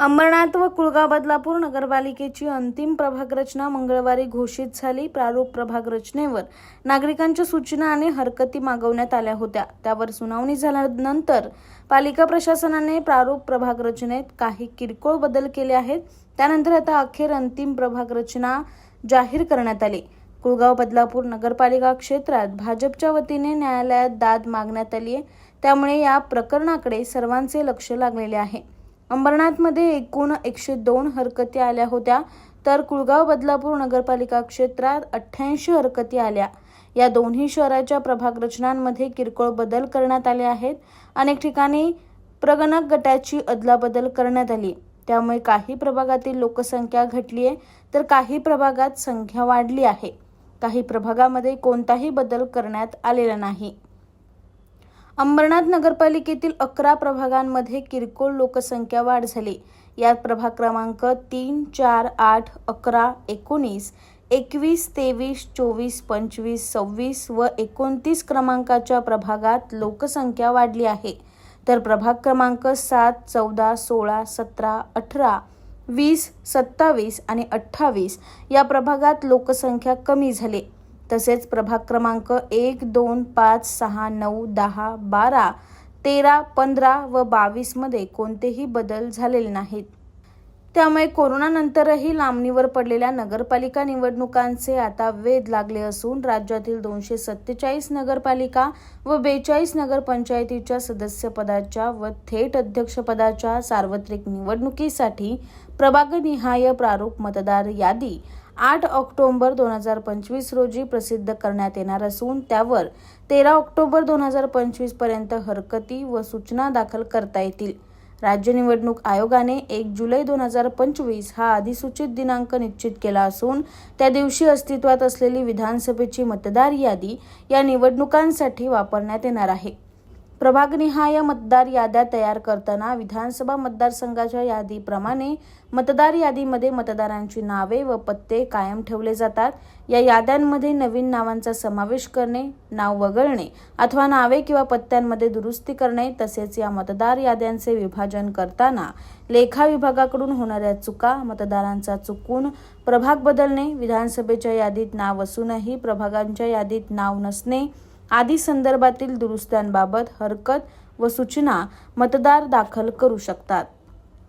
अंबरनाथ व कुळगाव बदलापूर नगरपालिकेची अंतिम प्रभाग रचना मंगळवारी घोषित झाली. प्रारूप प्रभाग रचनेवर नागरिकांच्या सूचना आणि हरकती मागवण्यात आल्या होत्या. त्यावर सुनावणी झाल्यानंतर पालिका प्रशासनाने प्रारूप प्रभाग रचनेत काही किरकोळ बदल केले आहेत. त्यानंतर आता अखेर अंतिम प्रभाग रचना जाहीर करण्यात आली. कुळगाव बदलापूर नगरपालिका क्षेत्रात भाजपच्या वतीने न्यायालयात दाद मागण्यात आली आहे त्यामुळे या प्रकरणाकडे सर्वांचे लक्ष लागलेले आहे. अंबरनाथमध्ये एकूण एकशे दोन हरकती आल्या होत्या. तर कुळगाव बदलापूर नगरपालिका क्षेत्रात अठ्ठ्याऐंशी हरकती आल्या. या दोन्ही शहराच्या प्रभाग रचनांमध्ये किरकोळ बदल करण्यात आले आहेत. अनेक ठिकाणी प्रगणक गटाची अदलाबदल करण्यात आली. त्यामुळे काही प्रभागातील लोकसंख्या घटली आहे तर काही प्रभागात संख्या वाढली आहे. काही प्रभागामध्ये कोणताही बदल करण्यात आलेला नाही. अंबरनाथ नगरपालिकेतील अकरा प्रभागांमध्ये किरकोळ लोकसंख्या वाढ झाली. यात प्रभाग क्रमांक तीन चार आठ अकरा एकोणीस एकवीस तेवीस चोवीस पंचवीस सव्वीस व एकोणतीस क्रमांकाच्या प्रभागात लोकसंख्या वाढली आहे. तर प्रभाग क्रमांक सात चौदा सोळा सतरा अठरा वीस सत्तावीस आणि अठ्ठावीस या प्रभागात लोकसंख्या कमी झाली. तसेच प्रभाग क्रमांक एक दोन पाच सहा नऊ दहा बारा तेरा पंधरा व बावीसमध्ये कोणतेही बदल झालेले नाहीत. त्यामुळे कोरोनानंतरही लांबणीवर पडलेल्या नगरपालिका निवडणुकांचे आता वेध लागले असून राज्यातील दोनशे सत्तेचाळीस नगरपालिका व बेचाळीस नगरपंचायतीच्या सदस्यपदाच्या व थेट अध्यक्षपदाच्या सार्वत्रिक निवडणुकीसाठी प्रभागनिहाय प्रारूप मतदार यादी आठ ऑक्टोबर दोन हजार पंचवीस रोजी प्रसिद्ध करण्यात येणार असून त्यावर तेरा ऑक्टोबर दोन हजार पंचवीसपर्यंत हरकती व सूचना दाखल करता येतील. राज्य निवडणूक आयोगाने एक जुलै दोन हजार पंचवीस हा अधिसूचित दिनांक निश्चित केला असून त्या दिवशी अस्तित्वात असलेली विधानसभेची मतदार यादी या निवडणुकांसाठी वापरण्यात येणार आहे. प्रभागनिहाय मतदार याद्या तयार करताना विधानसभा मतदारसंघाच्या यादीप्रमाणे मतदार यादीमध्ये मतदारांची नावे व पत्ते कायम ठेवले जातात. या याद्यांमध्ये नवीन नावांचा समावेश करणे नाव वगळणे अथवा नावे किंवा पत्त्यांमध्ये दुरुस्ती करणे तसेच या मतदार याद्यांचे विभाजन करताना लेखा विभागाकडून होणाऱ्या चुका मतदारांचा चुकून प्रभाग बदलणे विधानसभेच्या यादीत नाव असूनही प्रभागांच्या यादीत नाव नसणे आदी संदर्भातील दुरुस्त्यांबाबत हरकत व सूचना मतदार दाखल करू शकतात.